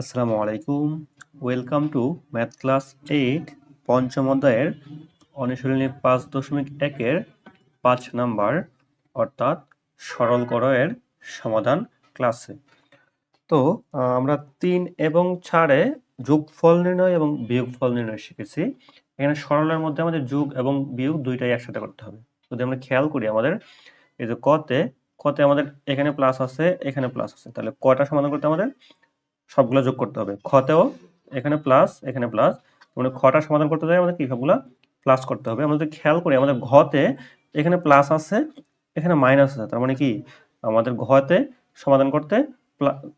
আসসালামু আলাইকুম। Welcome to math class eight পঞ্চম অধ্যায়ের অনুশীলনী পাঁচ দশমিক একের পাঁচ নাম্বার, অর্থাৎ সরল করয়ের সমাধান ক্লাসে তো আমরা তিন এবং চারে যোগফল নির্ণয় এবং বিয়োগফল নির্ণয় শিখেছি। এখানে সরলের মধ্যে আমাদের যোগ এবং বিয়োগ দুইটাই একসাথে করতে হবে। যদি আমরা খেয়াল করি আমাদের, এই যে কতে কতে আমাদের এখানে প্লাস আছে, এখানে প্লাস আছে। তাহলে কটা সমাধান করতে আমাদের? সবগুলো যোগ করতে হবে। খতেও এখানে প্লাস এখানে প্লাস মানে খটা সমাধান করতে যায় আমাদের কি সবগুলো প্লাস করতে হবে। যদি খেয়াল করি, আমাদের ঘতে এখানে প্লাস আছে, এখানে মাইনাস আছে। তার মানে কি? আমাদের ঘতে সমাধান করতে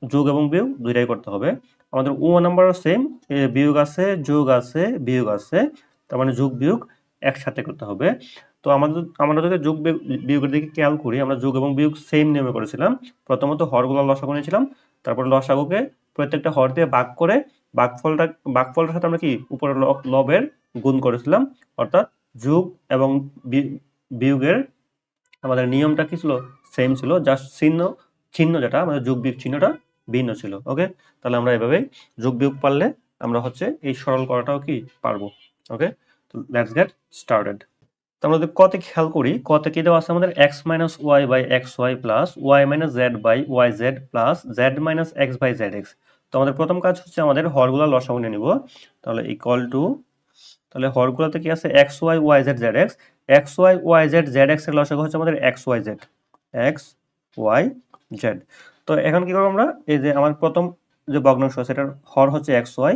যোগ এবং বিয়োগ দুইটাই করতে হবে। আমাদের ও নাম্বারও সেম বিয়োগ আছে, যোগ আছে, বিয়োগ আছে। তার মানে যোগ, বিয়োগ একসাথে করতে হবে। তো আমাদের আমরা যদি যোগ, বিয়োগ- বিয়োগের দিকে খেয়াল করি, আমরা যোগ এবং বিয়োগ সেম নিয়মে করেছিলাম। প্রথমত হরগুলো লসাগু নিয়েছিলাম। তারপর লসাগুকে প্রত্যেকটা হর দিয়ে ভাগ করে ভাগফলটা ভাগফলটার সাথে আমরা কি উপরে লবের গুণ করেছিলাম? অর্থাৎ যুগ এবং বিয়োগের আমাদের নিয়মটা কি ছিল? সেম ছিল জাস্ট চিহ্ন চিহ্ন যেটা, আমাদের যোগ বিয়োগ চিহ্নটা ভিন্ন ছিল ওকে তাহলে আমরা এভাবে যোগ বিয়োগ পারলে আমরা হচ্ছে এই সরল করাটাও কি পারব ওকে লেটস গেট স্টার্টেড তো আমরা যদি কতে খেয়াল করি কতে কি দেওয়া আছে আমাদের? X minus Y by X Y plus Y minus Z by Y Z plus Z minus X by Z X তো আমাদের প্রথম কাজ হচ্ছে আমাদের হরগুলা লসাগু নিয়ে নিব। তাহলে ইকুয়াল টু তাহলে হরগুলাতে কি আছে? X Y Y Z Z X X Y Y Z Z এক্সের লসাগু হচ্ছে আমাদের X Y Z X Y Z তো এখন কি করব আমরা? এই যে আমার প্রথম যে ভগ্নাংশ এটার হর হচ্ছে এক্স ওয়াই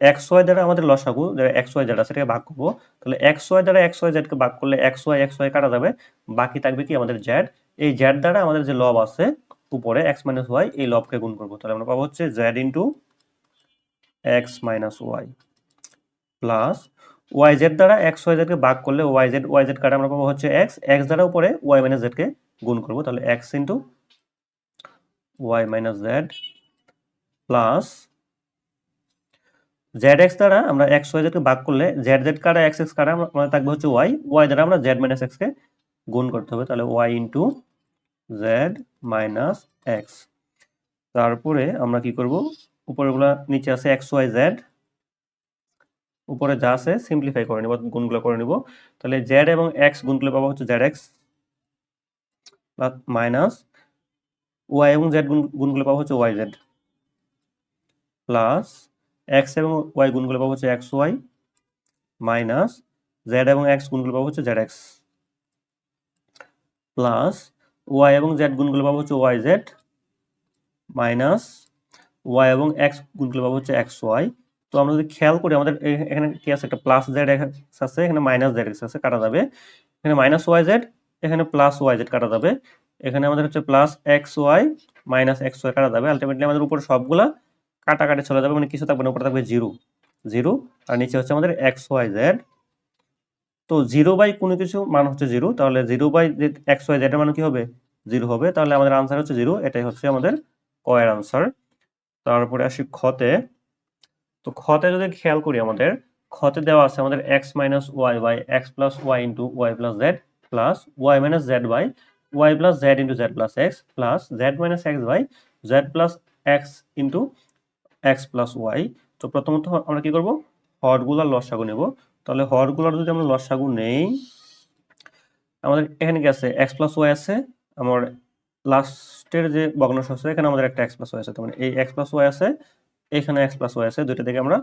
এক্স ওয়াই দ্বারা আমাদের লসাগু যেটা এক্স ওয়াই আছে সেটাকে ভাগ করব। তাহলে এক্স ওয়াই দ্বারা এক্স ওয়াই জেডকে ভাগ করলে এক্স ওয়াই এক্স ওয়াই কাটা যাবে। বাকি থাকবে কি আমাদের জেড এই জেড দ্বারা আমাদের যে লব আছে উপরে, এক্স মাইনাস ওয়াই, এই লবকে গুণ করব। তাহলে আমরা পাবো হচ্ছে Z into X minus Y plus Y Z দ্বারা এক্স ওয়াই জেডকে ভাগ করলে ওয়াই জেড ওয়াই জেড কাটা আমরা পাবো হচ্ছে এক্স। এক্স দ্বারা উপরে ওয়াই মাইনাস জেডকে গুণ করব। তাহলে X into Y minus Z plus Z X দ্বারা আমরা এক্স ওয়াই জেডকে ভাগ করলে জেড জেড কাটা এক্স এক্স কাটা আমরা থাকবে হচ্ছে ওয়াই ওয়াই দ্বারা আমরা জেড মাইনাস এক্সকে গুণ করতে হবে। তাহলে Y into Z minus X তারপরে আমরা কি করব? উপরেগুলা নিচে আছে এক্স ওয়াই জেড উপরে যা আছে সিম্পলিফাই করে নিব, গুণগুলো করে নিব। তাহলে জেড এবং এক্স গুণগুলো পাবো হচ্ছে জেড এক্স মাইনাস ওয়াই এবং জেড গুণ গুণগুলো পাবো হচ্ছে ওয়াই জেড প্লাস এক্স এবং ওয়াই গুণগুলো পাবো হচ্ছে এক্স ওয়াই মাইনাস জেড এবং এক্স গুণগুলো পাবো হচ্ছে জেড এক্স প্লাস ওয়াই এবং জেড গুণগুলো পাবো হচ্ছে ওয়াই জেড মাইনাস ওয়াই এবং এক্স গুণগুলো পাবো হচ্ছে এক্স ওয়াই তো আমরা যদি খেয়াল করি, আমাদের এখানে কি আছে? একটা প্লাস জেড এক্স আছে, এখানে মাইনাস জেড এক্স আছে, কাটা যাবে। এখানে মাইনাস ওয়াই জেড এখানে প্লাস ওয়াই জেড কাটা যাবে। এখানে আমাদের হচ্ছে plus X Y minus X Y কাটা যাবে। আলটিমেটলি আমাদের উপর সবগুলা কাটাকাটি চলে যাবে মানে কিছু থাকবে না, উপরে থাকবে জিরো। জিরো, আর নিচে হচ্ছে আমাদের এক্স ওয়াই জেড তো জিরো বাই কোনো কিছু মান হচ্ছে জিরো, তাহলে zero by X Y Z এর মান কি হবে? জিরো হবে, তাহলে আমাদের আনসার হচ্ছে জিরো, এটাই হচ্ছে আমাদের কয়ের আনসার তারপরে আসি খতে তো। খতে যদি খেয়াল করি আমাদের খতে দেওয়া আছে আমাদের X minus Y by X plus Y into Y plus Z plus Y minus Z by Y plus Z into Z plus X plus Z minus X by Z plus X into X plus Y তো প্রথমত আমরা কি করব? হরগুলার লসাগু নেব। তাহলে হরগুলার যদি আমরা লসাগু নেই, আমাদের এখানে কি আছে? এক্স প্লাস ওয়াই আছে, আমার লাস্টের যে ভগ্নাংশ আছে, এখানে আমাদের একটা এক্স প্লাস ওয়াই আছে, তার মানে এই এক্স প্লাস ওয়াই আছে, এখানে এক্স প্লাস ওয়াই আছে, দুইটা থেকে আমরা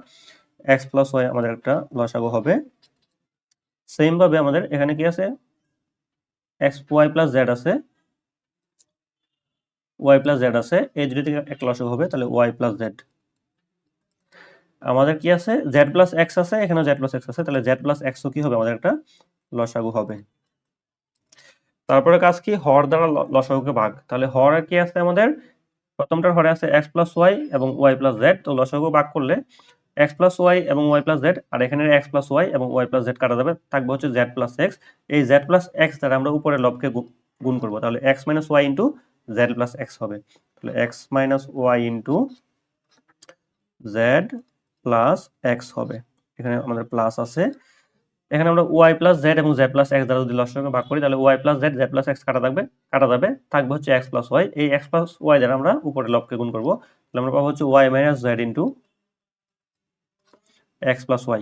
এক্স প্লাস ওয়াই আমাদের একটা লসাগু হবে। সেম ভাবে আমাদের এখানে কি আছে? এক্স ওয়াই প্লাস জেড আছে ওয়াই প্লাস জেড আছে, এই দুটো থেকে একটা লসাগু হবে, তাহলে ওয়াই প্লাস জেড আমাদের কি আছে? জেড প্লাস এক্স আছে এখানে জেড প্লাস এক্স আছে। তাহলে জেড প্লাস এক্সও কি হবে? আমাদের একটা লসাগু হবে। তারপরে কাজ কি? হর দ্বারা লসাগুকে ভাগ। তাহলে হরে কি আছে আমাদের? প্রথমটার হরে আছে এক্স প্লাস ওয়াই এবং ওয়াই প্লাস জেড তো লসাগু ভাগ করলে এক্স প্লাস ওয়াই এবং ওয়াই প্লাস জেড আর এখানে এক্স প্লাস ওয়াই এবং ওয়াই প্লাস জেড কাটা যাবে। থাকবে হচ্ছে জেড প্লাস এক্স এই জেড প্লাস এক্স দ্বারা আমরা উপরে লবকে গুণ করব। তাহলে X minus Y into Z plus X হবে। তাহলে X minus Y into Z plus X হবে। এখানে আমাদের প্লাস আছে। এখানে আমরা ওয়াই প্লাস জেড এবং জেড প্লাস এক্স দ্বারা যদি লসাগুকে ভাগ করি, তাহলে Y plus Z Z plus X কাটা থাকবে, কাটা যাবে, থাকবে হচ্ছে এক্স প্লাস ওয়াই এই এক্স প্লাস ওয়াই দ্বারা আমরা উপরে লবকে গুণ করব। তাহলে আমরা পাবো হচ্ছে Y minus Z into X plus Y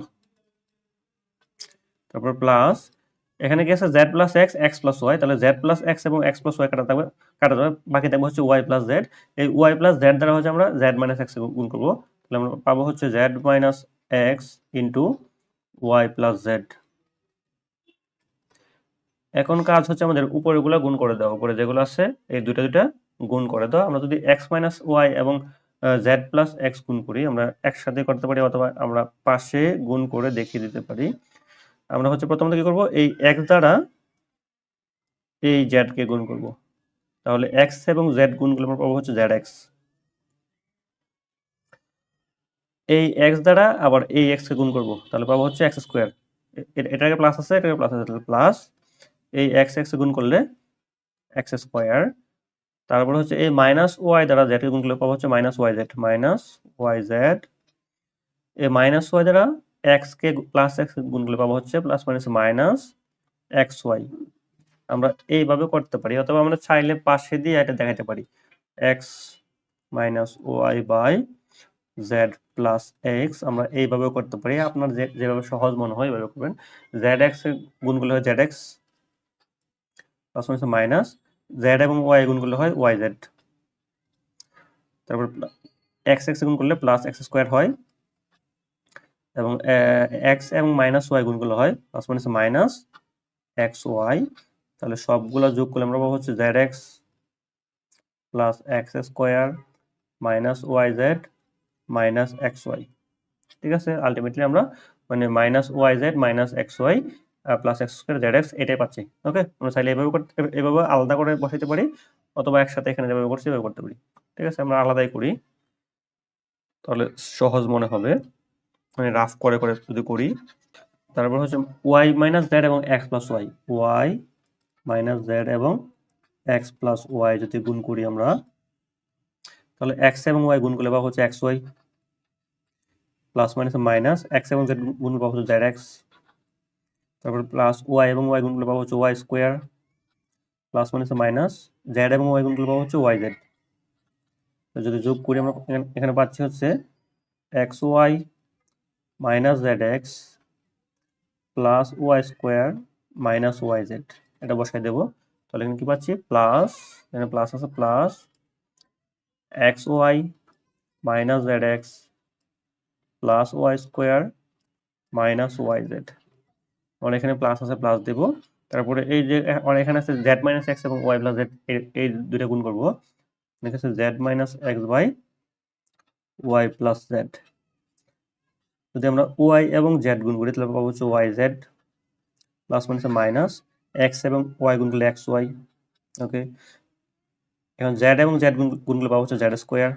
তারপর প্লাস এখানে কি আছে? Z plus X X plus Y তাহলে জেড প্লাস এক্স এবং এক্স প্লাস ওয়াই কাটা থাকবে, কাটা যাবে, বাকি থাকবে হচ্ছে ওয়াই প্লাস জেড এই ওয়াই প্লাস জেড দ্বারা হচ্ছে আমরা জেড মাইনাস এক্স গুণ করব। তাহলে আমরা পাবো হচ্ছে Z minus X into Y plus Z এখন কাজ হচ্ছে আমাদের উপরেগুলো গুণ করে দেওয়া, উপরে যেগুলো আছে, এই দুটা দুটা গুণ করে দাও আমরা যদি এক্স মাইনাস ওয়াই এবং জেড প্লাস এক্স গুণ করি, আমরা একসাথে করতে পারি অথবা আমরা পাশে গুণ করে দেখিয়ে দিতে পারি। আমরা হচ্ছে প্রথমত কি করব? এই এক্স দ্বারা এই জেড কে গুণ করব। তাহলে এক্স এবং জেড গুণ করলে আমরা পাবো হচ্ছে জেড এক্স এই এক্স দ্বারা আবার এই এক্স কে গুণ করব। তাহলে পাবো হচ্ছে এক্স স্কোয়ার এটাকে প্লাস আছে এটাকে প্লাস আছে, তাহলে প্লাস এই এক্স এক্স গুণ করলে এক্স স্কোয়ার তারপর হচ্ছে এই মাইনাস ওয়াই দ্বারা জেড গুণ করলে পাবো হচ্ছে minus Y Z minus Y Z এই মাইনাস ওয়াই দ্বারা এক্স কে প্লাস এক্স গুণ করলে পাবো হচ্ছে plus minus minus X Y আমরা এইভাবে করতে পারি, অথবা আমরা চাইলে পাশে দিয়ে এটা দেখাতে পারি। X minus Y by Z plus X আমরা এইভাবে করতে পারি। আপনার যেভাবে সহজ মনে হয় এইভাবে করবেন। জেড এক্স গুণ করলে হয় জেড এক্স প্লাস হচ্ছে মাইনাস জেড এবং ওয়াই গুণ করলে হয় ওয়াই জেড তারপর এক্স এক্স গুণ করলে প্লাস এক্স স্কোয়ার হয়। এবং এক্স এবং মাইনাস ওয়াই গুণ করলে হয় plus minus minus X Y তাহলে সবগুলো যোগ করলে আমরা হচ্ছে Z X plus X square minus Y Z minus X Y ঠিক আছে? আলটিমেটলি আমরা মানে minus Y Z minus X Y plus X square Z X এটাই পাচ্ছি। ওকে আমরা চাইলে এভাবে করতে, এভাবে আলাদা করে বসাইতে পারি অথবা একসাথে এখানে যেভাবে করছি এভাবে করতে পারি। ঠিক আছে? আমরা আলাদাই করি। তাহলে সহজ মনে হবে। মানে রাফ করে করে যদি করি, তারপর হচ্ছে ওয়াই মাইনাস জেড এবং X plus Y Y minus Z এবং এক্স প্লাস ওয়াই যদি গুণ করি আমরা, তাহলে এক্স এবং ওয়াই গুণ করলে পাবো হচ্ছে X Y plus minus minus X এবং জেড গুণ পাবো হচ্ছে জেড এক্স তারপর প্লাস ওয়াই এবং ওয়াই গুণ পাবো হচ্ছে Y square plus minus minus Z এবং ওয়াই গুণ পাবো হচ্ছে ওয়াই জেড যদি যোগ করি আমরা এখানে পাচ্ছি হচ্ছে X Y minus Z X plus Y square minus Y Z এটা বসাই দেবো। তাহলে এখানে কি পাচ্ছি? প্লাস এখানে প্লাস আছে plus X Y minus Z X plus Y square minus Y Z. আমরা এখানে প্লাস আছে, প্লাস দেব। তারপরে এই যে আমার এখানে আছে জেড মাইনাস এক্স এবং ওয়াই প্লাস জেড এই দুইটা গুণ করব। এখানে আছে Z minus X by Y plus Z. যদি আমরা ওয়াই এবং জেড গুণ করি, তাহলে পাবো হচ্ছে Y Z plus minus minus X এবং ওয়াই গুণ করলে এক্স ওয়াই, ওকে? এখন জেড এবং জেড গুণ করলে পাবো হচ্ছে Z square.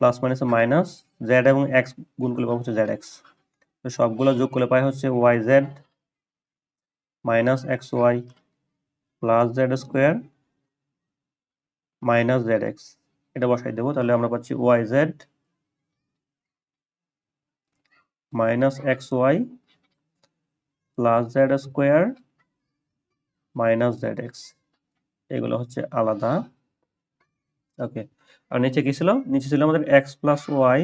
Plus minus minus Z এবং এক্স গুণ করলে পাবো হচ্ছে জেড এক্স তো সবগুলো যোগ করলে পাই হচ্ছে Y Z minus X Y plus Z square minus Z X এটা বসাই দেবো, তাহলে আমরা পাচ্ছি Y Z minus X Y plus Z square minus Z X এগুলো হচ্ছে আলাদা। ওকে আর নিচে কি ছিল? নিচে ছিল আমাদের X plus Y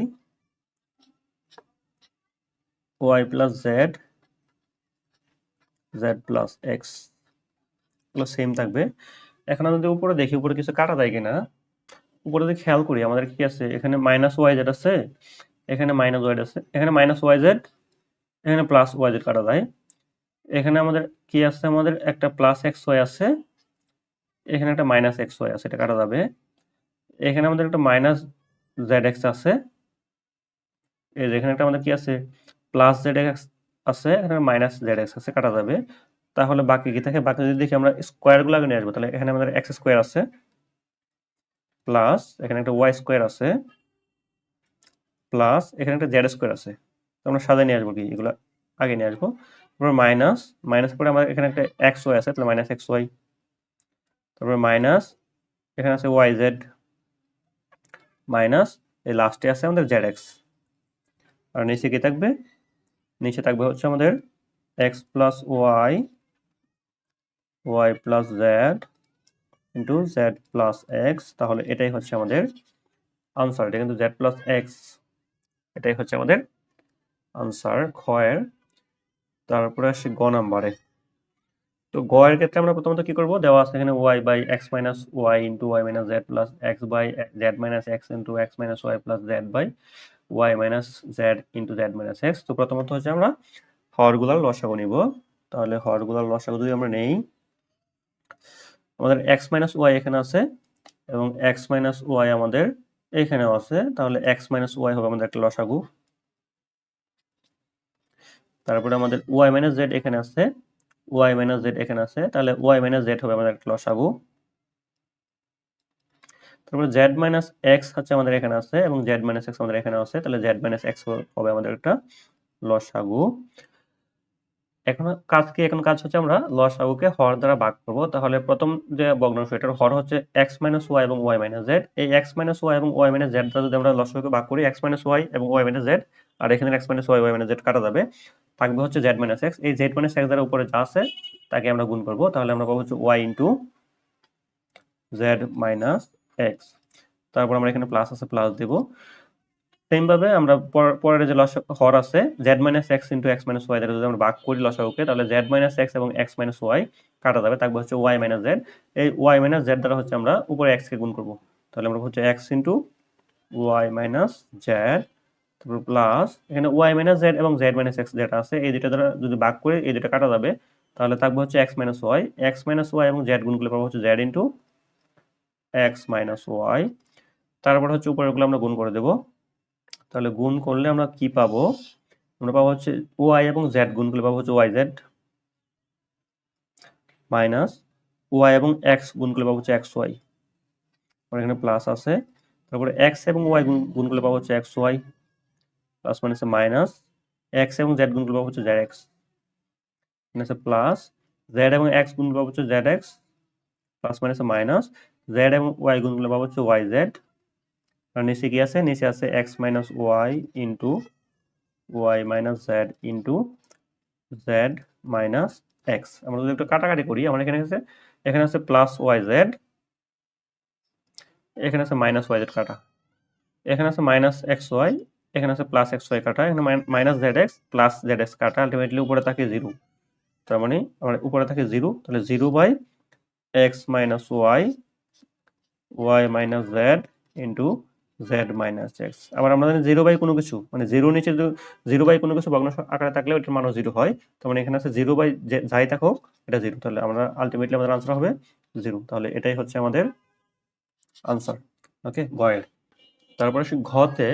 Y plus Z Z plus X এগুলো সেম থাকবে। এখন আমাদের উপরে দেখি, উপরে কিছু কাটা যায় কিনা, উপরে যদি খেয়াল করি, আমাদের কি আছে? এখানে মাইনাস ওয়াই জেড আছে, এখানে মাইনাস ওয়াই আছে, এখানে মাইনাস ওয়াই জেড এখানে প্লাস ওয়াই জেড কাটা যায়। এখানে আমাদের কি আছে? আমাদের একটা প্লাস এক্স ওয়াই আছে, এখানে একটা মাইনাস এক্স ওয়াই আছে, এটা কাটা যাবে। এখানে আমাদের একটা মাইনাস জেড এক্স আছে। এই যে এখানে একটা আমাদের কি আছে? প্লাস জেড এক্স আছে, এখানে মাইনাস জেড এক্স আছে, কাটা যাবে। তাহলে বাকি কি থাকে? বাকি যদি দেখি আমরা স্কোয়ারগুলো আগে নিয়ে আসব, তাহলে এখানে আমাদের এক্স স্কোয়ার আছে। প্লাস এখানে একটা ওয়াই স্কোয়ার আছে। প্লাস এখানে একটা জেড স্কোয়ার আছে। আমরা সাজায় নিয়ে আসব কি? এগুলো আগে নিয়ে আসব। তারপর মাইনাস মাইনাস পরে আমাদের এখানে একটা এক্স ওয়াই আছে, তাহলে মাইনাস এক্স ওয়াই তারপর মাইনাস এখানে আছে ওয়াই জেড মাইনাস এই লাস্টে আছে আমাদের জেড এক্স আর নিচে কি থাকবে? নিচে থাকবে হচ্ছে আমাদের X plus Y Y plus Z into Z plus X তাহলে এটাই হচ্ছে আমাদের আনসার এটা কিন্তু জেড প্লাস এক্স এটাই হচ্ছে আমাদের আনসার খ এর তারপরে আসি গ নাম্বারে তো গ এর ক্ষেত্রে আমরা প্রথমত কি করব? দেওয়া আছে এখানে Y by X minus Y into Y minus Z plus X by Z minus X into X minus Y plus Z by Y minus Z into Z minus X তো প্রথমত হচ্ছে আমরা হরগুলার লসাগু নিব। তাহলে হরগুলার লসাগু যদি আমরা নেই, আমাদের এক্স মাইনাস ওয়াই এখানে আছে এবং এক্স মাইনাস ওয়াই আমাদের এখানেও আছে। তাহলে এক্স মাইনাস ওয়াই হবে আমাদের একটা লসাগু। তারপরে আমাদের ওয়াই মাইনাস জেড এখানে আছে। ওয়াই মাইনাস জেড এখানে আছে, তাহলে ওয়াই মাইনাস জেড হবে আমাদের লসাগু। তারপরে জেড মাইনাস এক্স হচ্ছে আমাদের এখানে আছে এবং জেড মাইনাস এক্স আমাদের এখানে আছে, তাহলে জেড মাইনাস এক্স হবে আমাদের একটা লসাগু। এখন কাজ কি? এখন কাজ হচ্ছে আমরা লসাগুকে হর দ্বারা ভাগ করব। তাহলে প্রথম যে ভগ্নাংশ, এটার হর হচ্ছে এক্স মাইনাস ওয়াই এবং ওয়াই মাইনাস জেড এই এক্স মাইনাস ওয়াই এবং ওয়াই মাইনাস জেড দ্বারা যদি আমরা লসাগুকে ভাগ করি এক্স মাইনাস ওয়াই এবং ওয়াই মাইনাস জেড আর এখানে X minus Y Y minus Z কাটা যাবে। থাকবে হচ্ছে জেড মাইনাস এক্স এই জেড মাইনাস এক্স দ্বারা উপরে যা আছে, তাকে আমরা গুণ করব। তাহলে আমরা পাবো হচ্ছে Y into Z minus X তারপর আমরা এখানে প্লাস আছে প্লাস দেব। সেম ভাবে আমরা পরের যে লস, হর আছে Z minus X into X minus Y দ্বারা যদি আমরা ভাগ করি লসাগুকে তাহলে জেড মাইনাস এক্স এবং এক্স মাইনাস ওয়াই কাটা যাবে, থাকবে হচ্ছে ওয়াই মাইনাস জেড এই ওয়াই মাইনাস জেড দ্বারা হচ্ছে আমরা উপরে এক্স কে গুণ করব। তাহলে আমরা হচ্ছে X into Y minus Z তারপর প্লাস এখানে ওয়াই মাইনাস জেড এবং জেড মাইনাস এক্স যেটা আছে, এই দুটো দ্বারা যদি ভাগ করে এই দুটো কাটা যাবে, তাহলে থাকবে হচ্ছে X minus Y X minus Y এবং জেড গুণ করলে পাবো হচ্ছে Z into X minus Y তারপর হচ্ছে উপরেগুলো আমরা গুণ করে দেব। তাহলে গুণ করলে আমরা কি পাবো? আমরা পাবো হচ্ছে ওয়াই এবং জেড গুণ করলে পাবো হচ্ছে ওয়াই জেড মাইনাস ওয়াই এবং এক্স গুণ করলে পাবো হচ্ছে এক্স ওয়াই এখানে প্লাস আছে। তারপরে এক্স এবং ওয়াই গুণ করলে পাবো হচ্ছে এক্স ওয়াই প্লাস মানে হচ্ছে মাইনাস এক্স এবং জেড গুণ করলে পাবো হচ্ছে জেড এক্স মানে হচ্ছে প্লাস জেড এবং এক্স গুণ করলে পাবো হচ্ছে জেড এক্স প্লাস মানে হচ্ছে মাইনাস জেড এবং ওয়াই গুণ করলে পাবো হচ্ছে ওয়াই জেড আর নিচে কি আছে? নিচে আছে X minus Y into Y minus Z into Z minus X আমরা যদি একটু কাটাকাটি করি, আমার এখানে আছে এখানে আছে প্লাস ওয়াই জেড এখানে আছে মাইনাস ওয়াই জেড কাটা। এখানে আছে মাইনাস এক্স ওয়াই এখানে আছে প্লাস এক্স ওয়াই কাটা এখানে minus z x plus z x কাটা আলটিমেটলি উপরে থাকে জিরো তার মানে আমার উপরে থাকে জিরো তাহলে zero by x minus y y minus z into z minus x আবার আমরা জানি জিরো বাই কোনো কিছু মানে জিরো নিচে জিরো বাই কোনো কিছু ভগ্নাংশ আকারে থাকলে ওইটার মানও জিরো হয়। তার মানে এখানে আছে জিরো বাই যাই থাকুক এটা জিরো তাহলে আমরা আলটিমেটলি আমাদের আনসার হবে জিরো তাহলে এটাই হচ্ছে আমাদের আনসার ওকে গয়ের তারপরে ঘতে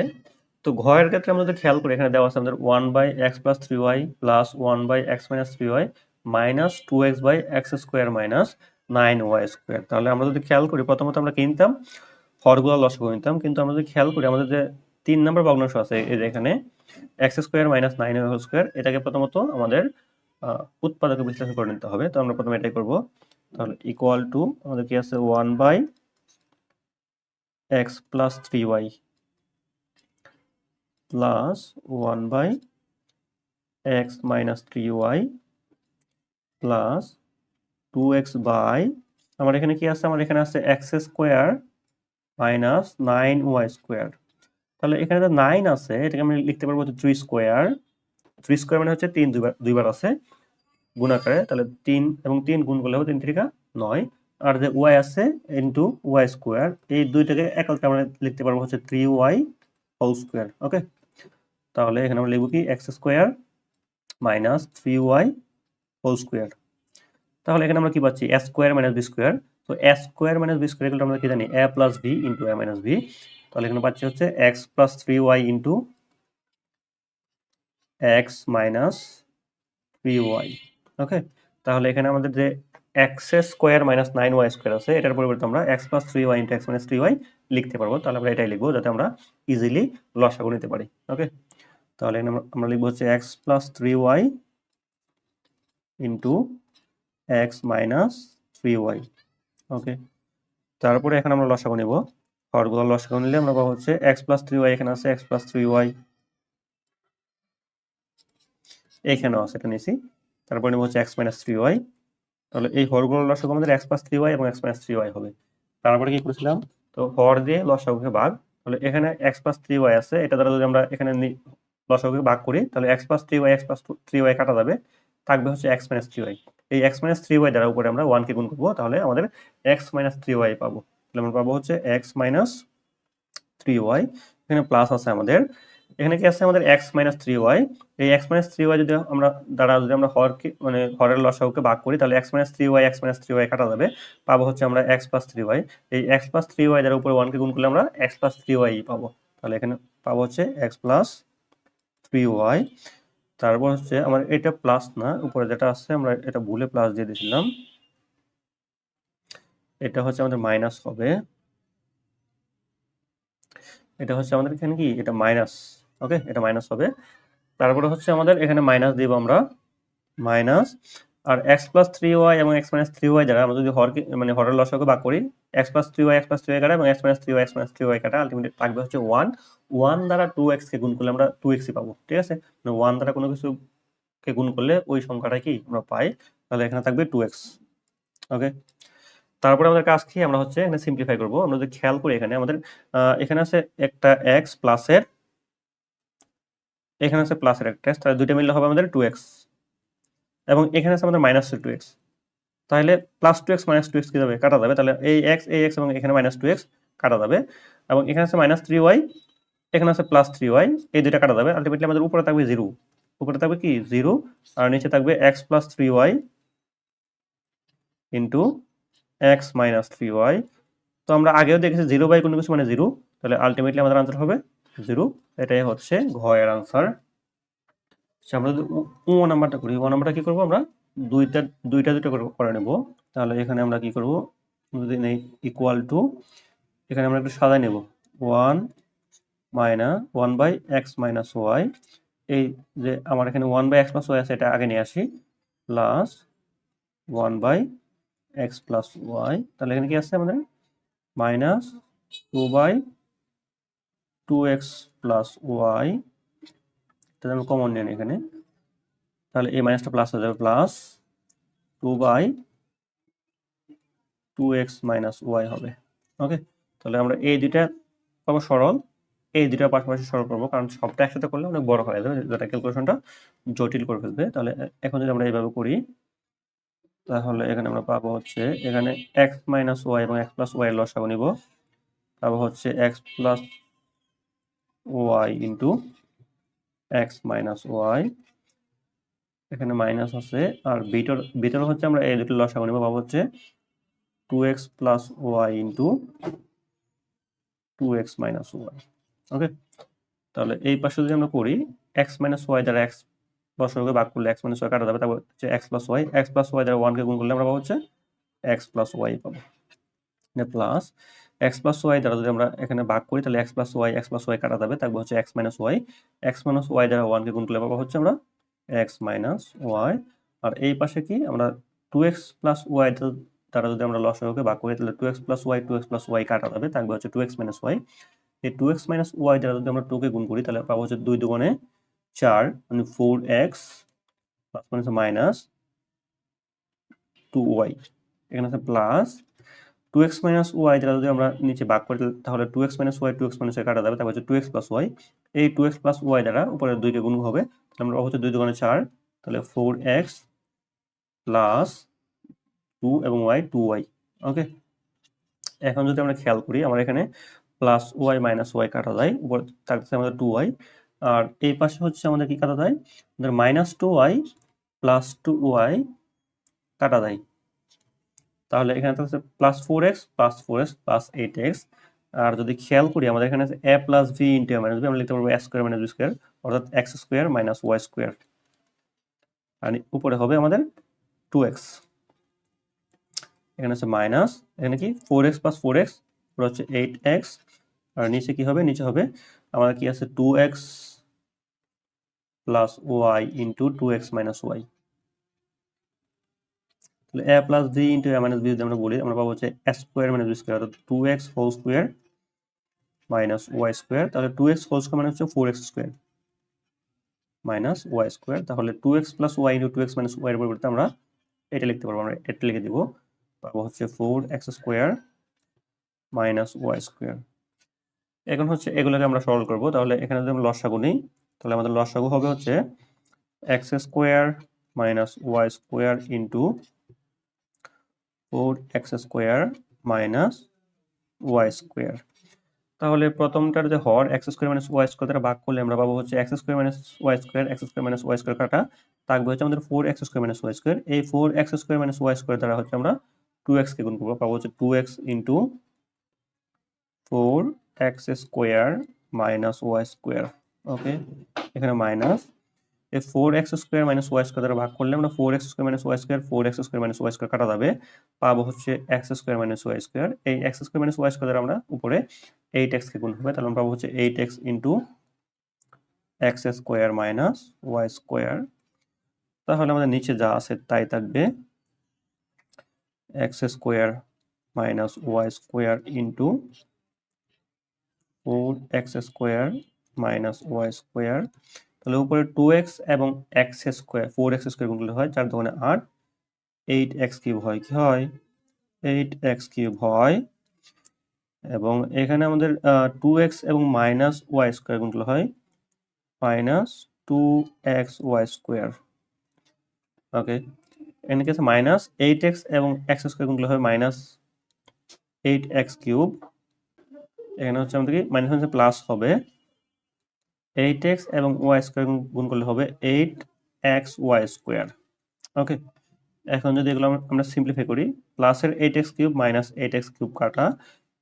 তো ঘয়ের ক্ষেত্রে আমরা যদি খেয়াল করি, এখানে দেওয়া আছে আমাদের one by x plus three y plus one by x minus three y minus two x by x square minus nine y square তাহলে আমরা যদি খেয়াল করি, প্রথমত আমরা কিনতাম হরগুলো লসগু নিতাম। কিন্তু আমরা যদি খেয়াল করি, আমাদের যে তিন নম্বর ভগ্নাংশ আছে, এই এখানে x square minus nine y square এটাকে প্রথমত আমাদের উৎপাদকে বিশ্লেষণ করে নিতে হবে। তো আমরা প্রথমে এটাই করব। তাহলে ইকুয়াল টু আমাদের কি আছে? One by x plus three y plus one by x minus three y plus two x by আমার এখানে কি আছে? আমার এখানে আছে x square minus nine y square তাহলে এখানে তো নাইন আছে, এটাকে আমি লিখতে পারব হচ্ছে থ্রি স্কোয়ার থ্রি স্কোয়ার মানে হচ্ছে তিন দুইবার দুইবার আছে গুণ আকারে তাহলে তিন এবং তিন গুণ করলে হবে তিন তিরিকা নয়। আর যে ওয়াই আছে ইন্টু ওয়াই স্কোয়ার এই দুইটাকে একলকে আমরা লিখতে পারব হচ্ছে three y whole square okay তাহলে এখানে আমরা লিখব কি? X square minus three y whole square তাহলে এখানে আমরা কি পাচ্ছি? A square minus b square তো a square minus b square এগুলো আমরা কি জানি? A plus b into a minus b তাহলে এখানে পাচ্ছি হচ্ছে x plus three y into x minus three y okay তাহলে এখানে আমাদের যে x square minus nine y square আছে, এটার পরিবর্তে আমরা x plus three y into x minus three y লিখতে পারব। তাহলে আমরা এটাই লিখব, যাতে আমরা ইজিলি লসাগু নিতে পারি ওকে তাহলে আমরা- লিখব হচ্ছে x plus three y into x minus three y okay তারপরে এখানে আমরা লসাগু নেব। হরগুলো লসাগু নিলে আমরা পাবো হচ্ছে এক্স প্লাস থ্রি ওয়াই এখানে আছে এক্স প্লাস থ্রি ওয়াই এখানেও আছে, এটা নিয়েছি। তারপরে নেব হচ্ছে এক্স মাইনাস থ্রি ওয়াই তাহলে এই হরগুলোর লসাগু আমাদের এক্স প্লাস থ্রি ওয়াই এবং এক্স মাইনাস থ্রি ওয়াই হবে। তারপরে কি করেছিলাম? তো হর দিয়ে লসাগুকে ভাগ, তাহলে এখানে এক্স প্লাস থ্রি ওয়াই আছে, এটা দ্বারা যদি আমরা এখানে লসাগুকে ভাগ করি, তাহলে x plus three y x plus three y কাটা যাবে, থাকবে হচ্ছে এক্স মাইনাস থ্রি ওয়াই এই এক্স মাইনাস থ্রি ওয়াই দ্বারা উপরে আমরা ওয়ানকে গুণ করব, তাহলে আমাদের এক্স মাইনাস থ্রি ওয়াই পাবো। তাহলে আমরা পাবো হচ্ছে এক্স মাইনাস থ্রি ওয়াই এখানে প্লাস আছে আমাদের এখানে কি আছে আমাদের এক্স মাইনাস থ্রি ওয়াই এই এক্স মাইনাস থ্রি ওয়াই যদি আমরা দ্বারা যদি আমরা হরকে মানে হরের লসাগুকে ভাগ করি, তাহলে x minus three y x minus three y কাটা যাবে। পাবো হচ্ছে আমরা এক্স প্লাস থ্রি ওয়াই এই এক্স প্লাস থ্রি ওয়াই দ্বারা উপরে ওয়ানকে গুণ করলে আমরা এক্স প্লাস থ্রি ওয়াই পাবো। তাহলে এখানে পাবো হচ্ছে এক্স প্লাস থ্রি ওয়াই তারপর হচ্ছে আমার এটা প্লাস না, উপরে যেটা আছে আমরা এটা ভুলে প্লাস দিয়ে দিয়েছিলাম। এটা হচ্ছে আমাদের মাইনাস হবে। এটা হচ্ছে আমাদের এখানে কি? এটা মাইনাস ওকে, এটা মাইনাস হবে। তারপরে হচ্ছে আমাদের এখানে মাইনাস দিব আমরা। মাইনাস আর এক্স প্লাস থ্রি ওয়াই এবং এক্স মাইনাস থ্রি ওয়াই দ্বারা আমরা যদি হরকে মানে হরের লসাকে ভাগ করি x plus three y x plus three y কাটা এবং x minus three y x minus three y কাটা আলটিমেটলি থাকবে হচ্ছে ওয়ান ওয়ান দ্বারা টু এক্সকে গুণ করলে আমরা টু এক্সই পাবো, ঠিক আছে? মানে ওয়ান দ্বারা কোনো কিছুকে গুণ করলে ওই সংখ্যাটা কি আমরা পাই? তাহলে এখানে থাকবে টু এক্স ওকে? তারপরে আমাদের কাজ কি? আমরা হচ্ছে এখানে সিম্পলিফাই করব। আমরা যদি খেয়াল করি এখানে আমাদের এখানে আছে একটা এক্স প্লাসের এখানে আছে প্লাসের একটা এক্স তাহলে দুইটা মিললে হবে আমাদের টু এক্স এবং এখানে আছে আমাদের মাইনাস টু এক্স তাহলে plus two x minus two x কি যাবে? কাটা যাবে। তাহলে এই এক্স এই এক্স এবং এখানে মাইনাস টু এক্স কাটা যাবে। এবং এখানে আছে মাইনাস থ্রি ওয়াই এখানে আছে প্লাস থ্রি ওয়াই এই দুইটা কাটা যাবে। আলটিমেটলি আমাদের উপরে থাকবে জিরো উপরে থাকবে কি? জিরো আর নিচে থাকবে x plus three y into x minus three y তো আমরা আগেও দেখেছি জিরো বাই কোনো কিছু মানে জিরো তাহলে আলটিমেটলি আমাদের আনসার হবে জিরো এটাই হচ্ছে ঘয়ের আনসার আচ্ছা, আমরা যদি উ নাম্বারটা করি ও নাম্বারটা কি করব আমরা? দুইটা দুইটা দুটো করে নেব। তাহলে এখানে আমরা কি করব? যদি নেই ইকুয়াল টু এখানে আমরা একটু সাজাই নেব। One minus one by x minus y এই যে আমার এখানে one by x plus y আছে এটা আগে নিয়ে আসি। Plus one by x plus y তাহলে এখানে কি আছে আমাদের? Minus two by two x plus y তাহলে আমরা কমন নিয়ে নিই এখানে। তাহলে এই মাইনাসটা প্লাস হয়ে যাবে plus two by two x minus y হবে। ওকে তাহলে আমরা এই দুইটা পাবো সরল। এই দুইটা পাশাপাশি সরল করব, কারণ সবটা একসাথে করলে অনেক বড় হয়ে যাবে, যেটা ক্যালকুলেশনটা জটিল করে ফেলবে। তাহলে এখন যদি আমরা এইভাবে করি, তাহলে এখানে আমরা পাবো হচ্ছে, এখানে এক্স মাইনাস ওয়াই এবং এক্স প্লাস ওয়াই লসাগু নিব। পাবো হচ্ছে x plus y into x minus y. এখানে মাইনাস আছে, আর ভিতর ভিতরে হচ্ছে আমরা এই দুটো লসাগু নিব, পাবো হচ্ছে two x plus y into two x minus y okay তাহলে এই পাশে যদি আমরা করি এক্স মাইনাস ওয়াই দ্বারা এক্স লসাগুকে ভাগ করলে এক্স মাইনাস ওয়াই কাটা যাবে, তারপর হচ্ছে x plus y x plus y দ্বারা ওয়ানকে গুণ করলে আমরা পাবো হচ্ছে এক্স প্লাস ওয়াই পাবো। প্লাস এক্স প্লাস ওয়াই দ্বারা যদি আমরা এখানে ভাগ করি, তাহলে x plus y x plus y কাটা যাবে। তারপর হচ্ছে x minus y x minus y দ্বারা ওয়ানকে গুণ করলে পাবো হচ্ছে আমরা এক্স মাইনাস ওয়াই আর এই পাশে কি? আমরা টু এক্স প্লাস ওয়াই দ্বারা যদি আমরা লসাগুকে ভাগ করি, তাহলে two x plus y two x plus y কাটা যাবে। থাকবে হচ্ছে টু এক্স মাইনাস ওয়াই এই টু এক্স মাইনাস ওয়াই দ্বারা যদি আমরা টুকে গুণ করি, তাহলে পাবো হচ্ছে দুই দুগুণে চার মানে ফোর এক্স প্লাস মানে মাইনাস টু ওয়াই এখানে আছে plus two x minus y দ্বারা যদি আমরা নিচে ভাগ করি, তাহলে two x minus y two x minus কাটা যাবে, তারপর হচ্ছে টু এক্স প্লাস ওয়াই এই টু এক্স প্লাস ওয়াই দ্বারা উপরে দুইকে গুণ হবে, তাহলে আমরা হচ্ছে দুই দোকানে চার, তাহলে ফোর এক্স প্লাস টু এবং ওয়াই টু ওয়াই ওকে এখন যদি আমরা খেয়াল করি, আমরা এখানে প্লাস ওয়াই মাইনাস ওয়াই কাটা যায়, উপরে থাকছে আমাদের টু ওয়াই আর এই পাশে হচ্ছে আমাদের কি কাটা যায়? আমাদের minus two y plus two y কাটা যায়। তাহলে এখানে থাকছে plus four x plus four x plus eight x আর যদি খেয়াল করি, আমাদের এখানে আছে a plus b into a minus b আমরা লিখতে পারব a square minus b square অর্থাৎ x square minus y square আর উপরে হবে আমাদের টু এক্স এখানে হচ্ছে মাইনাস এখানে কি? Four x plus four x হচ্ছে এইট এক্স আর নিচে কি হবে? নিচে হবে আমাদের কি আছে two x plus y into two x minus y তাহলে a plus b into a minus b যদি আমরা বলি, আমরা পাবো হচ্ছে a square minus b square অর্থাৎ two x whole square minus y square তাহলে টু এক্স হোল স্কোয়ার মানে হচ্ছে four x square minus y square তাহলে two x plus y into two x minus y এর পরিবর্তে আমরা এটা লিখতে পারব, আমরা এটা লিখে দিব, পাবো হচ্ছে four x square minus y square এখন হচ্ছে এগুলোকে আমরা সরল করব, তাহলে এখানে যদি আমরা লসাগু নিই, তাহলে আমাদের লসাগু হবে হচ্ছে x square minus y square into four x square minus y square তাহলে প্রথমটার যে হর x square minus y square দ্বারা ভাগ করলে আমরা পাবো হচ্ছে x square minus y square x square minus y square কাটা। থাকবে হচ্ছে আমাদের four x square minus y square এই four x square minus y square দ্বারা হচ্ছে আমরা টু এক্স কে গুণ করব। পাবো হচ্ছে two x into four x square minus y square okay এখানে মাইনাস এই four x square minus y square ভাগ করলে আমরা four x square minus y square four x square minus y square কাটা যাবে। পাবো হচ্ছে x square minus y square এই x square minus y square আমরা উপরে এইট এক্সকে গুণ হবে তাহলে আমরা পাবো হচ্ছে eight x into x square minus y square তাহলে আমাদের নিচে যা আছে তাই থাকবে। X square minus y square into four x square minus y square তাহলে উপরে টু এক্স এবং x square four x square গুণগুলো হয় চার দোকানে আট এইট এক্স কিউব হয় কি হয়? এইট এক্স কিউব হয় এবং এখানে আমাদের টু এক্স এবং মাইনাস ওয়াই স্কোয়ার গুণগুলো হয় minus two x y square okay এখানে কি আছে মাইনাস এইট এক্স এবং এক্স স্কোয়ার গুণগুলো হয় মাইনাস এইট এক্স কিউব এখানে হচ্ছে আমাদের কি? মাইনাস হচ্ছে প্লাস হবে। এইট এক্স এবং ওয়াই স্কোয়ার গুণ করলে হবে eight x y square. Okay? এখন যদি এগুলো আমরা সিম্পলিফাই করি, প্লাসের eight x cube minus eight x cube কাটা,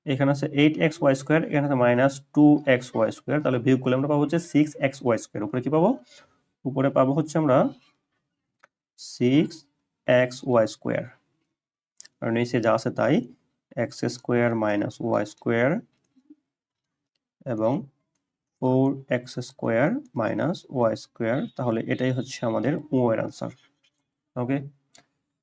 এখানে আছে এইট এক্স ওয়াই স্কোয়ার, এখানে আছে minus two x y square. তাহলে ভিউ করলে আমরা পাবো হচ্ছে সিক্স এক্স ওয়াই স্কোয়ার। উপরে কি পাবো? উপরে পাবো হচ্ছে আমরা সিক্স এক্স ওয়াই স্কোয়ার। আর নিচে যা আছে তাই, x square minus y square এবং four x square minus y square তাহলে এটাই হচ্ছে আমাদের ও এর আনসার ওকে